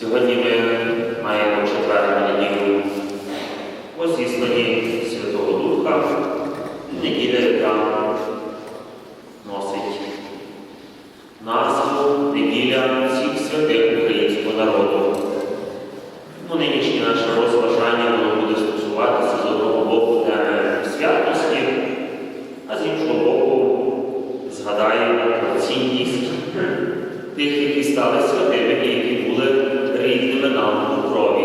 Сьогодні ми маємо четверту неділю по зісланні Святого Духа, неділя, яка носить назву неділя всіх святих українського народу. Ну, Нинішнє наше розважання воно буде стосуватися з одного боку теми святості, а з іншого боку згадаємо про цінність тих, які стали святими і які були. regole, nauku, krovi.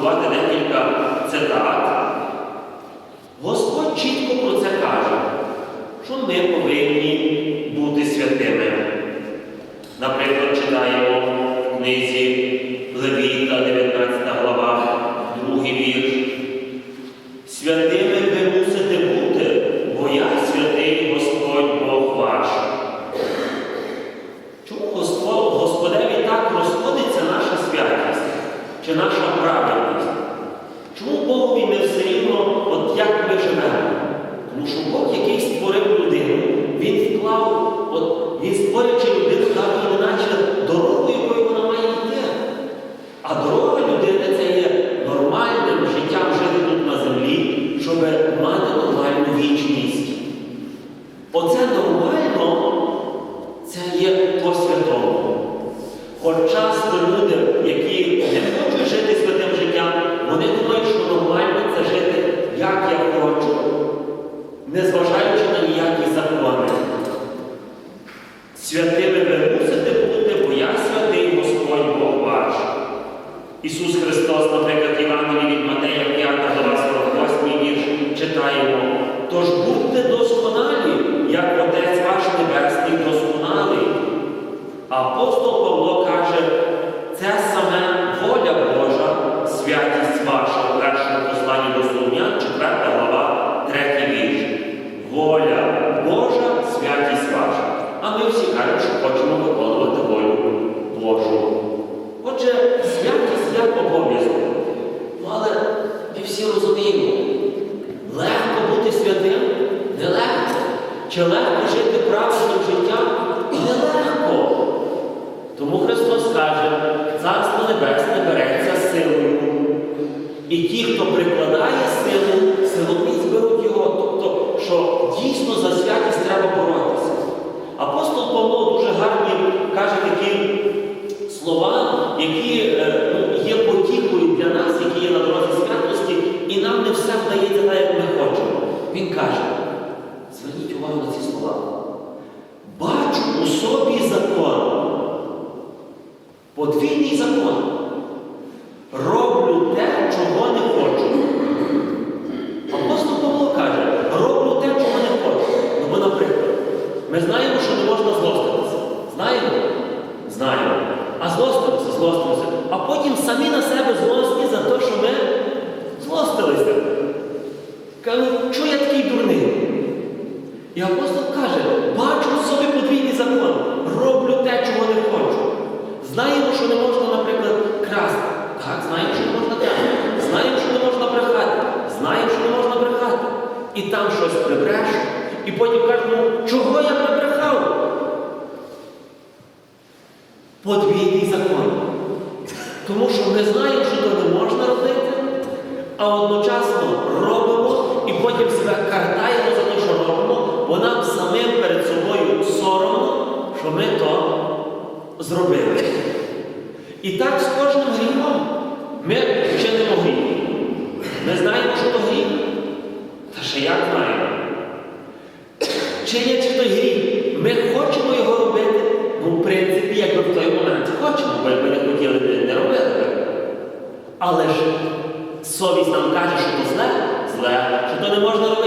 процитувати декілька цитат. Господь чітко про це каже, що ми повинні бути святими. Наприклад, читаємо в книзі Левіта, 19 глава, другий вірш. Святими ви мусите бути, бо я святий Господь Бог ваш. Чому Господь? От часто люди, які не хочуть жити святим життям, вони думають, що нормально це жити, як я хочу, незважаючи. assim, cara, o bicho pode não і там щось прибрешу, і потім кажу, ну чого я прибрехав? Подвійний закон. Тому що ми знаємо, що то не можна робити, а одночасно робимо і потім себе картаємо за те, що робимо, бо нам самим перед собою соромно, що ми то зробили. І так з кожним гріхом ми чинимо гріх. Ми знаємо, що то гріх. Та ще як знаємо? Чинячи той гріх, ми хочемо його робити, бо в принципі, ми в той момент хочемо, бо якби не хотіли, не, не робили. Але ж совість нам каже, що то зле, зле, що то не можна робити,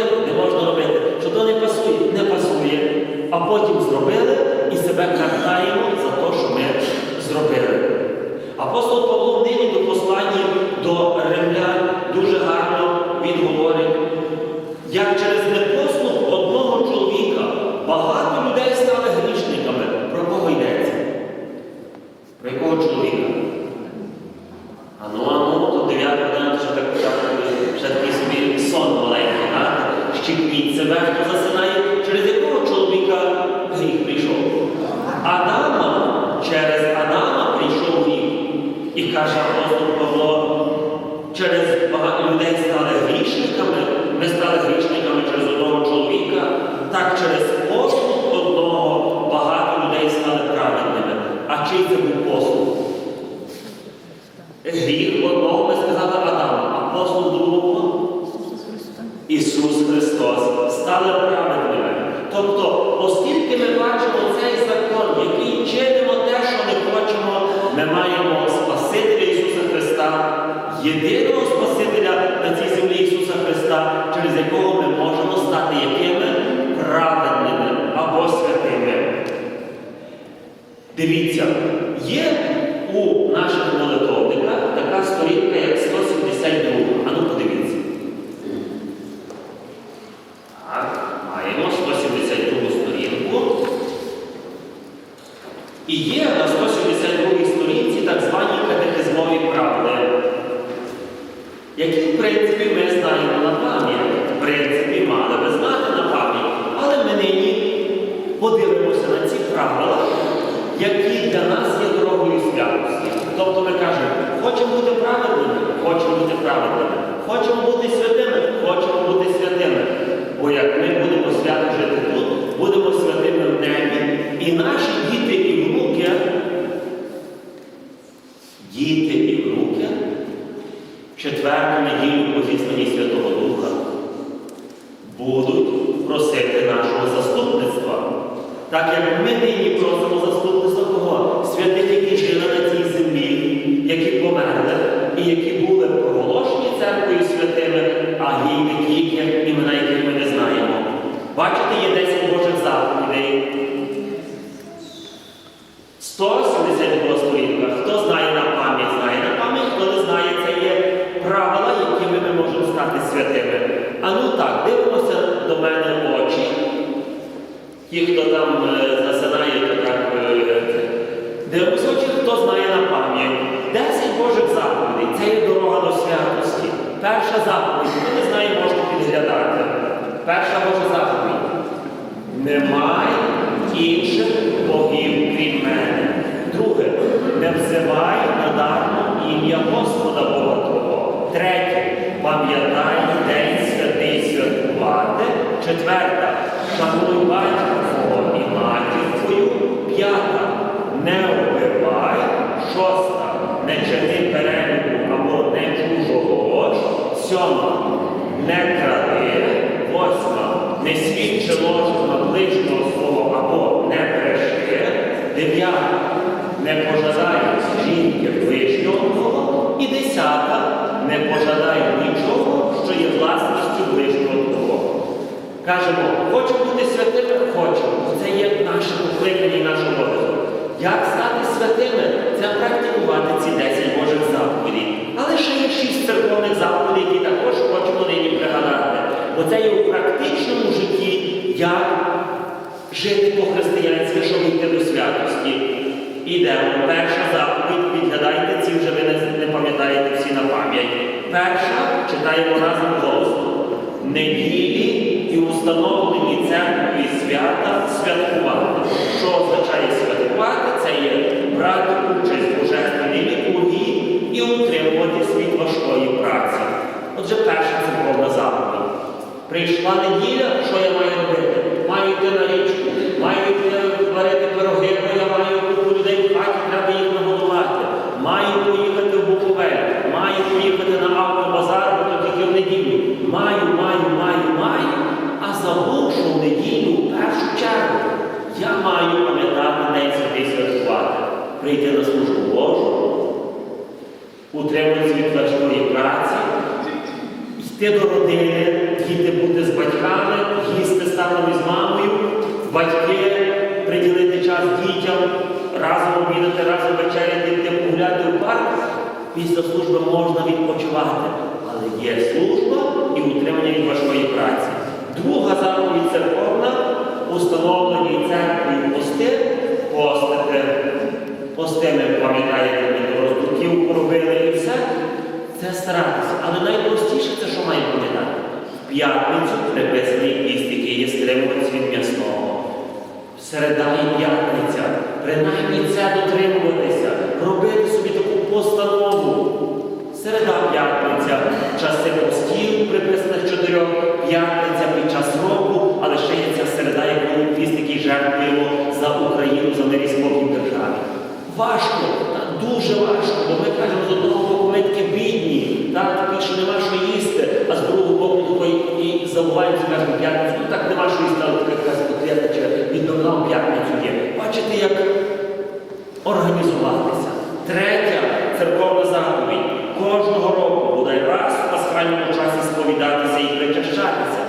Дивіться, є у наших молитовниках така сторінка, як 172. А ну подивіться. Так, маємо 172 сторінку. І є на 172 сторінці так звані катехизмові правди, які, в принципі, ми знаємо на пам'ять. В принципі, мали би знати на пам'ять. Але ми нині подивимося на ці правила, які для нас є дорогою святості. Тобто ми кажемо, хочемо бути праведними, хочемо бути праведними, хочемо бути святими, хочемо бути святими. Бо як ми будемо свято жити Перша заповідь, хто не знає, можна підглядати. Перша Божа заповідь. Немає інших богів крім мене. Друге, не взивай надармо ім'я Господа Бога Твого. Третє, пам'ятай день святий святкувати. Четверта, шануй батька свого і матір твою. П'ята, не вбивай. Шоста, не чини чужого. Сьома, не кради. Восьма, не свідчи ложу на ближнього свого або не бреши. Дев'ята, не пожадай жінки ближнього твого. І десята, не пожадай нічого, що є власністю ближнього твого. Кажемо, хочемо бути святими? Хочемо. Це є наше покликання і наш обов'язок. Як стати святими? Це практикувати ці 10 Божих заповідей. Але ще є 6 церковних заповідей, які також хочемо нині пригадати. Бо це є у практичному житті, як жити по-християнськи, щоб йти до святості. Ідемо. Перша заповідь, підгадайте, ці вже ви не, не пам'ятаєте всі на пам'ять. Перша читаємо разом голосно. Неділі і установлені церкві свята святкувати. Що означає святкувати? Це є брати участь в божественній літургії і утримуватись від важкої праці. Отже, перша церковна заповідь. Прийшла неділя, що я маю робити? Маю йти на річку, маю йти варити пироги, бо я маю купу людей в хаті, треба їх нагодувати. Маю поїхати в Буковель, маю поїхати на автобазар, бо то тільки в неділю. Маю, маю, маю, маю. А забув, що в неділю в першу чергу я маю пам'ятати День святий святкувати, прийти на службу Божу, утримуватися від важкої праці, йти до родини, діти бути з батьками, станом із мамою, батьки приділити час дітям, разом обідати, разом вечеряти, йти погуляти в парк. Після служби можна відпочивати, але є служба і утримання від важкої праці. Друга заповідь церковна установлені церкві пости, постити. Пости ми пам'ятаєте, ми до роздурків робили і все. Це старатися. Але найпростіше це що має пам'ятати? В п'ятницю приписаний стримуватись від м'ясного. Середа і п'ятниця. Принаймні це дотримуватися, робити собі таку постанову. Середа п'ятниця, часи постів, приписаних чотирьох, п'ятниця під час року, але ще є ця середа, як ми піст, який жертвуємо за Україну, за мир і спокій державі. Важко, так, дуже важко, бо ми кажемо, з одного боку, ми такі бідні, так, що нема що їсти, а з другого боку такої забуваємо, що кажемо п'ятницю, ну так нема що і але така якась котлета чи відновна в п'ятницю є. Бачите, як організуватися. Третя церковна заповідь. Кожного року буде раз в пасхальному часі сповідатися і причащатися.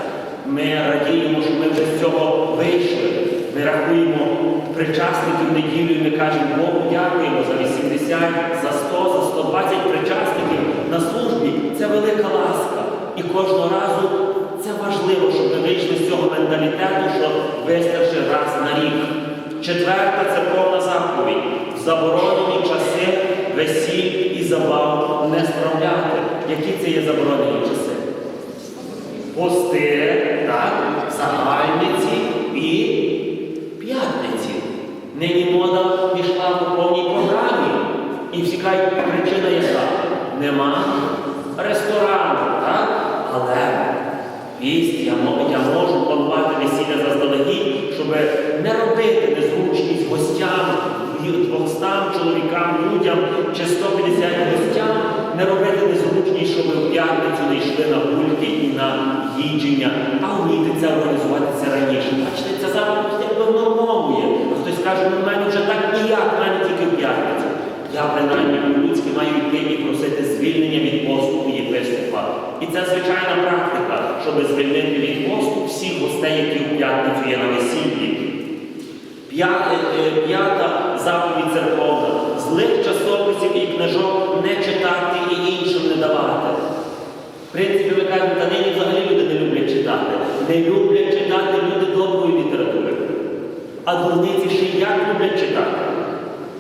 Ми радіємо, що ми вже з цього вийшли. Ми рахуємо причасників неділю і ми кажемо, Богу дякуємо за 80, за 100, за 120 причасників на службі. Це велика ласка. І кожного разу це важливо, щоб ми вийшли з цього менталітету, що вистачить раз на рік. Четверта церковна заповідь. Заборонені часи весіль і забав не справляти. Які це є заборонені часи? Пости, так, загальниці і п'ятниці. Нині мода пішла по повній програмі. І всі кажуть, причина яка? Нема ресторану, так? Але піст я, мо- я можу планувати весілля заздалегідь, щоб не робити незручність гостям, ні- 200 чоловікам, людям чи 150 гостям, не робити незручність, щоб в п'ятницю не йшли на гульки і на їдження, а вміти це організувати це раніше. Бачите, ця заповідь якби внормовує. А хтось каже, ну в мене вже так ніяк, в мене тільки в п'ятницю. Я принаймні по-людськи маю йти і просити звільнення від посту у єпископа. І це звичайна практика, щоб звільнити від посту всіх гостей, які в п'ятницю є на весіллі. Е, П'ята заповідь церковна. Злих часописів і книжок не читати і іншим не давати. В принципі, ми кажемо, та нині взагалі люди не люблять читати. Не люблять читати люди доброї літератури. А дурниці ще як люблять читати.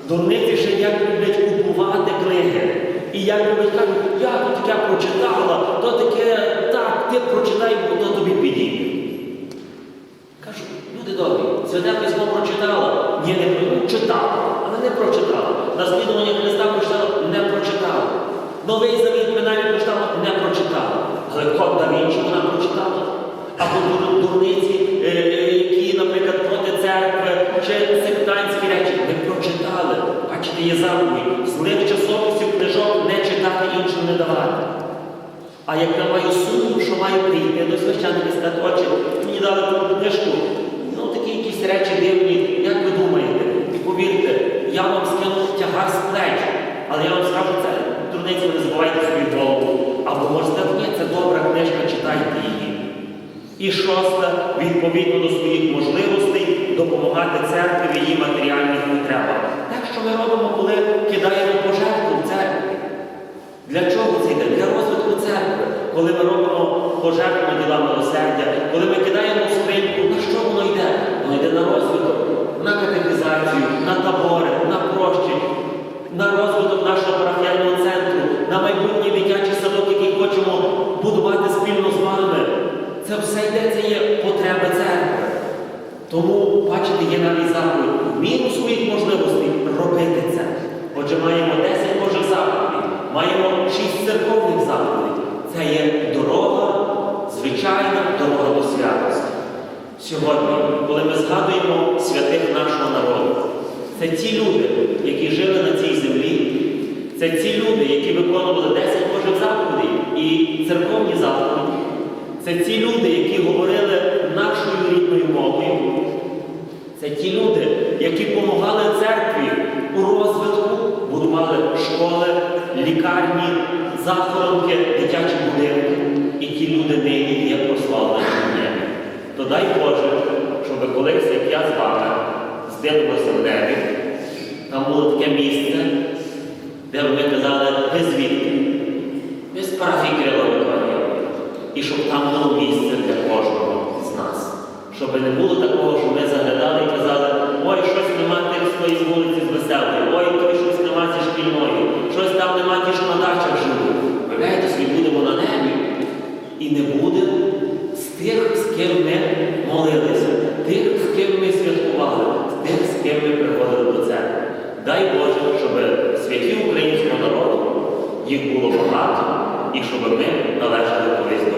Дурниці ще як люблять купувати книги. І як люблять кажуть, я таке прочитала, то таке, так, ти прочитай, то тобі підійде. Святе письмо прочитала. Ні, не про- читала, але не прочитала. Наслідування Христа прочитала, не прочитала. Новий завіт принаймні прочитала, не прочитала. Але код да Вінчі вона прочитала. Або дур- дурниці, е, е, які, наприклад, проти церкви чи сектантські речі не прочитали. Бачите, є заповідь. Злих часописів книжок не читати іншим не давати. А як я маю сумнів, що маю прийти до священника сказати, отче, мені дали книжку, ну якісь речі дивні, як ви думаєте? І повірте, я вам скину тягар з плеч, але я вам скажу це, дурниці, не забувайте собі голову. Або може ні, це добра книжка, читайте її. І шосте, відповідно до своїх можливостей, допомагати церкві в її матеріальних потребах. Так що ми робимо, коли кидаємо пожертву в церкві. Для чого це йде? Для розвитку церкви. Коли ми робимо пожертву діла милосердя, коли ми кидаємо скриньку, на що воно йде? Воно йде на розвиток, на катехізацію, на табори, на прощі, на розвиток нашого парафіального центру, на майбутній дитячий садок, який хочемо будувати спільно з вами. Це все йде, це є Тому, бачите, є навіть заповідь. Міру своїх можливостей робити це. Отже, маємо 10 Божих заповідей, маємо 6 церковних заповідей. Це є дорога, звичайна дорога до святості. Сьогодні, коли ми згадуємо святих нашого народу, це ті люди, які жили на цій землі, це ті люди, які виконували 10 Божих заповідей і церковні заповіді. Це ті люди, які говорили нашою рідною мовою. Це ті люди, які допомагали церкві у розвитку, будували школи, лікарні, захоронки, дитячі будинки. І ті люди нині є прославлені. в небі. То дай Боже, щоб колись, як я з вами, здивилося в небі, там було таке місце, де ми казали, ви звідки? Ми з парафії Кирила Миколая. І щоб там було місце для кожного з нас. Щоб не було такого, що ми заглядали і казали, ой, щось нема тих тої вулиці з веселої, ой, той щось нема зі шкільної, щось там нема ті, що на дачах живуть. Виявляєте, собі будемо на небі. І не буде з тих, з ким ми молилися, тих, з ким ми святкували, з тих, з ким ми приходили до церкви. Дай Боже, щоб святі українського народу їх було багато і щоб ми належали колись